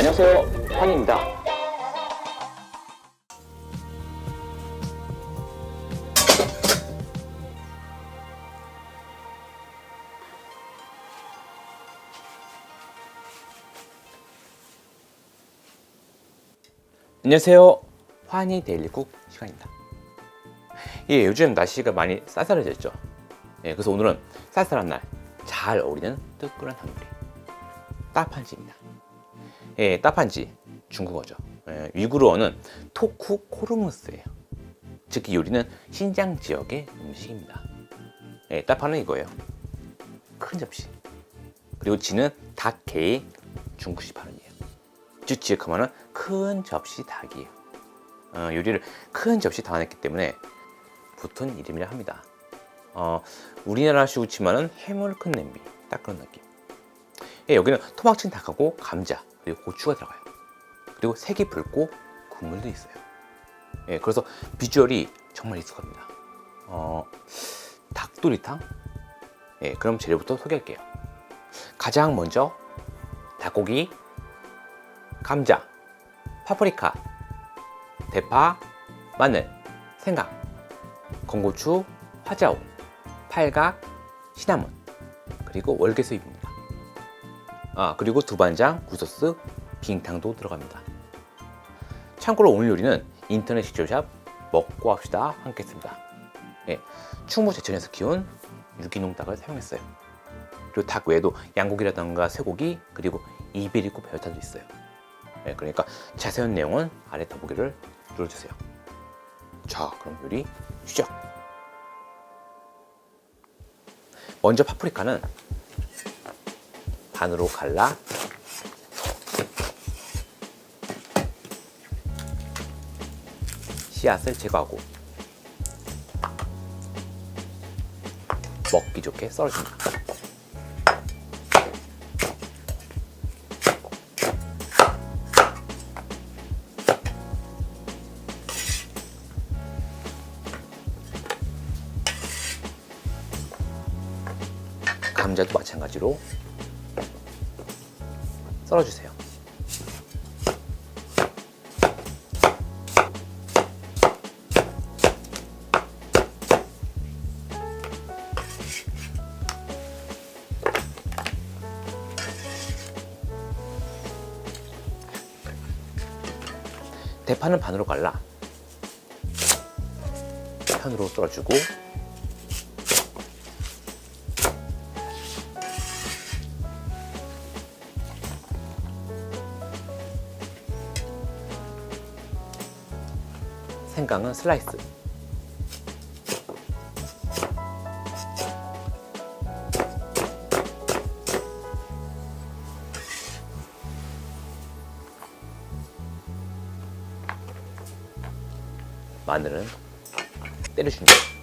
안녕하세요. 황입니다. 안녕하세요. 환희 데일리국 시간입니다. 예, 요즘 날씨가 많이 쌀쌀해졌죠. 예, 그래서 오늘은 쌀쌀한 날 잘 어울리는 뜨끈한 한우리 따판지입니다. 예, 따판지 중국어죠. 예, 위구르어는 토쿠 코르무스예요. 즉 이 요리는 신장 지역의 음식입니다. 예, 따판은 이거예요. 큰 접시. 그리고 지는 닭게의 중국식 발음이에요. 즉 지역하면은 큰 접시 닭이에요. 어, 요리를 큰 접시 담아냈기 때문에 붙은 이름이라 합니다. 어, 우리나라 시우치만은 해물 큰 냄비 딱 그런 느낌. 예, 여기는 토막친 닭하고 감자 그리고 고추가 들어가요. 그리고 색이 붉고 국물도 있어요. 예, 그래서 비주얼이 정말 익숙합니다. 어, 닭도리탕? 예, 그럼 재료부터 소개할게요. 가장 먼저 닭고기, 감자, 파프리카, 대파, 마늘, 생강, 건고추, 화자오, 팔각, 시나몬, 그리고 월계수잎입니다. 아, 그리고 두반장, 굴소스, 빙탕도 들어갑니다. 참고로 오늘 요리는 인터넷 식초샵 먹고 합시다 함께 했습니다. 예, 충무 제천에서 키운 유기농 닭을 사용했어요. 그리고 닭 외에도 양고기라던가 쇠고기 그리고 이베리코 베르타도 있어요. 예, 그러니까 자세한 내용은 아래 더보기를 눌러주세요. 자, 그럼 요리 시작. 먼저 파프리카는 반으로 갈라 씨앗을 제거하고 먹기 좋게 썰어줍니다. 감자도 마찬가지로 썰어주세요. 대파는 반으로 갈라 편으로 썰어주고 생강은 슬라이스. 마늘은 때려줍니다.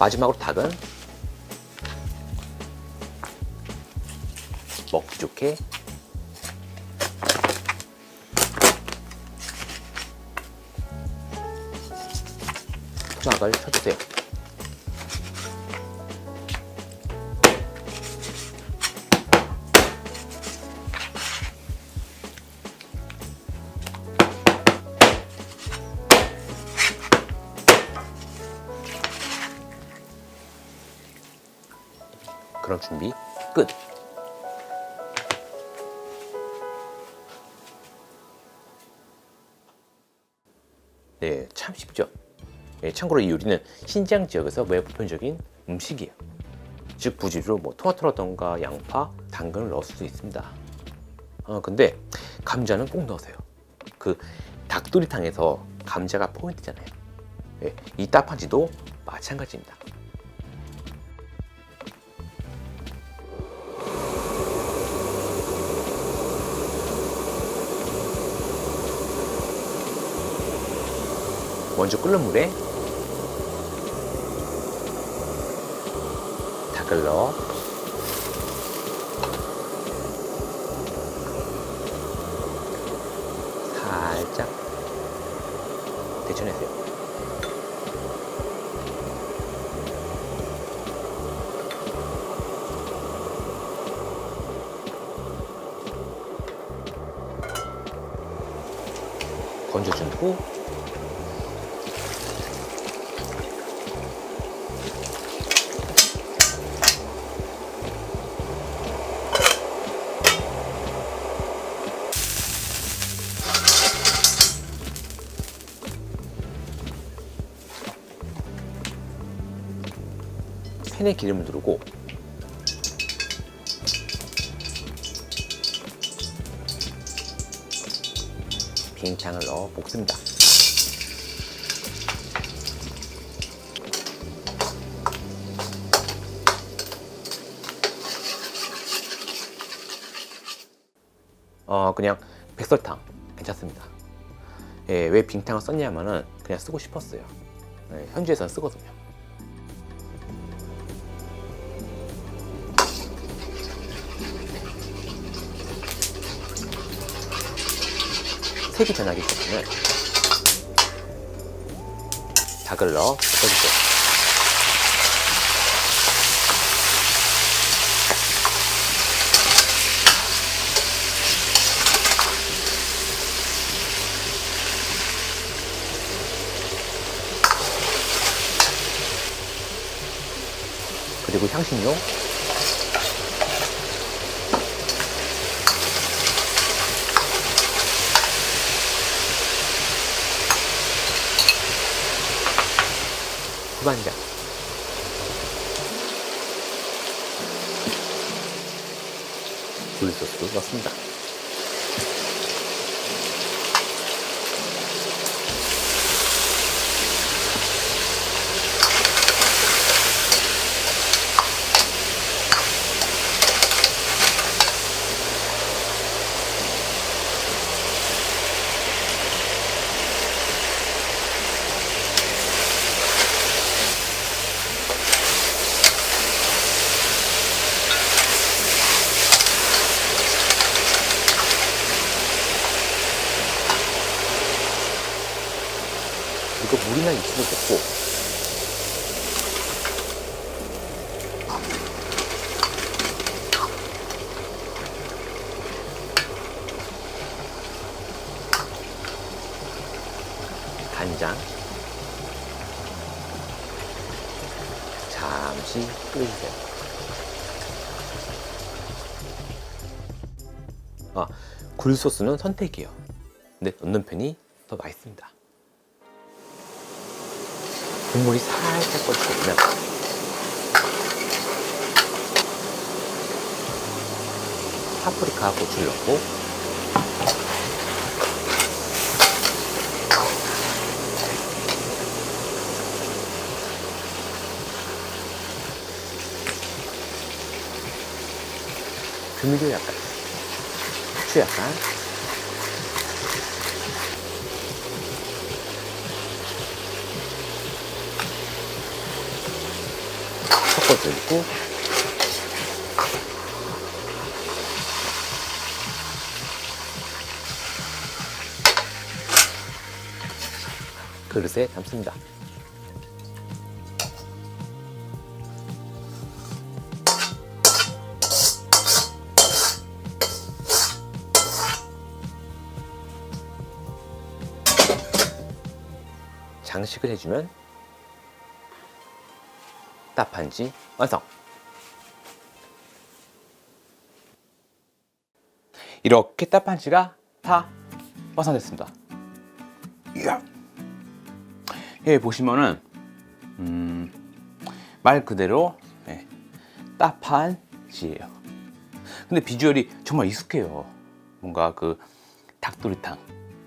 마지막으로 닭은 먹기 좋게 토막을 쳐주세요. 그럼 준비 끝. 네, 참 쉽죠. 예, 참고로 이 요리는 신장 지역에서 매우 보편적인 음식이에요. 즉 부지로 뭐 토마토라던가 양파, 당근을 넣을 수도 있습니다. 어, 근데 감자는 꼭 넣으세요. 그 닭도리탕에서 감자가 포인트잖아요. 예, 이 따판지도 마찬가지입니다. 먼저 끓는 물에 닭을 넣어 데쳐내세요. 건져준 후 팬에 기름을 두르고 비행장을 넣어 볶습니다. 어 그냥 백설탕 괜찮습니다. 예, 왜 빙탕을 썼냐면은 그냥 쓰고 싶었어요. 예, 현지에서는 쓰거든요. 색이 변하기 닭을 넣어 볶아주세요. 그리고 향신료 후반장 굴소스 넣습니다. 이거 물이나 육수를 넣고 간장 잠시 끓여주세요. 아, 굴소스는 선택이에요. 근데 넣는 편이 더 맛있습니다. 국물이 살짝 끓어오면 파프리카 고추를 넣고 조미료 약간 후추 약간 섞어주고 그릇에 담습니다. 식을 해주면 따판지 완성! 이렇게 따판지가 다 완성됐습니다. 이야. 예, 보시면은 음, 말 그대로 예, 따판지예요. 근데 비주얼이 정말 익숙해요. 뭔가 그 닭도리탕,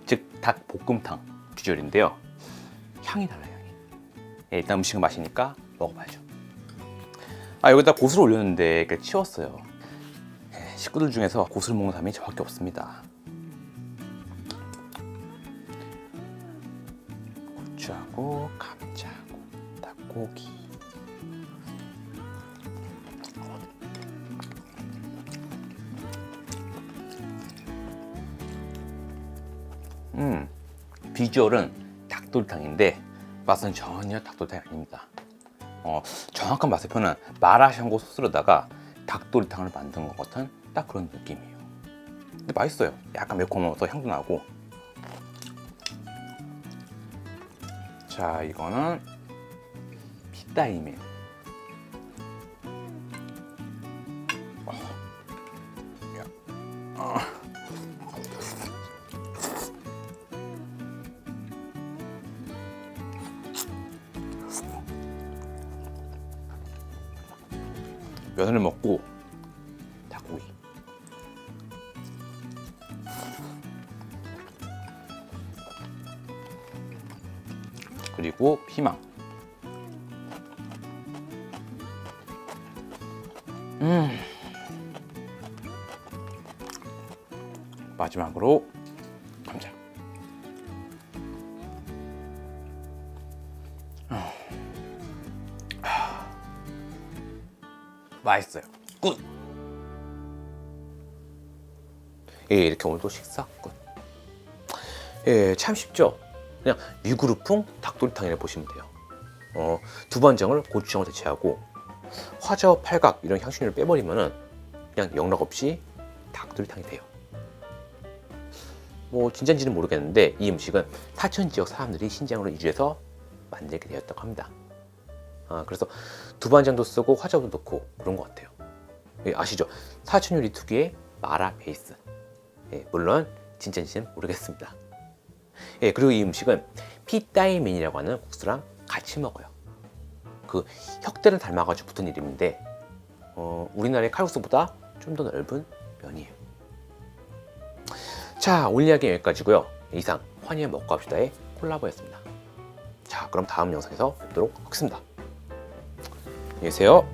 즉 닭볶음탕 비주얼인데요. 향이 달라요. 향이. 예, 일단 음식을 마시니까 먹어봐야죠. 아 여기다 고수를 올렸는데 그러니까 치웠어요. 예, 식구들 중에서 고수를 먹는 사람이 저밖에 없습니다. 고추하고 감자하고 닭고기. 음 비주얼은 닭 닭도리탕인데 맛은 전혀 닭도리탕이 아닙니다. 어, 정확한 맛의 표는 마라샹궈 소스로다가 닭도리탕을 만든 것 같은 딱 그런 느낌이에요. 근데 맛있어요. 약간 매콤해서 향도 나고. 자, 이거는. 어. 면을 먹고 닭고기. 그리고 피망. 음. 마지막으로 맛있어요. 굿. 예, 이렇게 오늘도 식사 끝. 예, 참 쉽죠. 그냥 미그루풍 닭도리탕이라 보시면 돼요. 어, 두반장을 고추장으로 대체하고 화자와 팔각 이런 향신료를 빼버리면은 그냥 영락 없이 닭도리탕이 돼요. 뭐 진짜인지는 모르겠는데 이 음식은 사천 지역 사람들이 신장으로 이주해서 만들게 되었다고 합니다. 아, 그래서 두반장도 쓰고 화자도 넣고 그런 것 같아요. 예, 아시죠? 요리 특유의 마라 베이스. 예, 물론 진짜인지는 모르겠습니다. 예, 그리고 이 음식은 피따이면이라고 하는 국수랑 같이 먹어요. 그 혁대를 닮아가지고 붙은 이름인데 어, 우리나라의 칼국수보다 좀 더 넓은 면이에요. 자, 오늘 이야기 여기까지고요. 이상 환희의 먹고 합시다의 콜라보였습니다. 자, 그럼 다음 영상에서 뵙도록 하겠습니다. 계세요.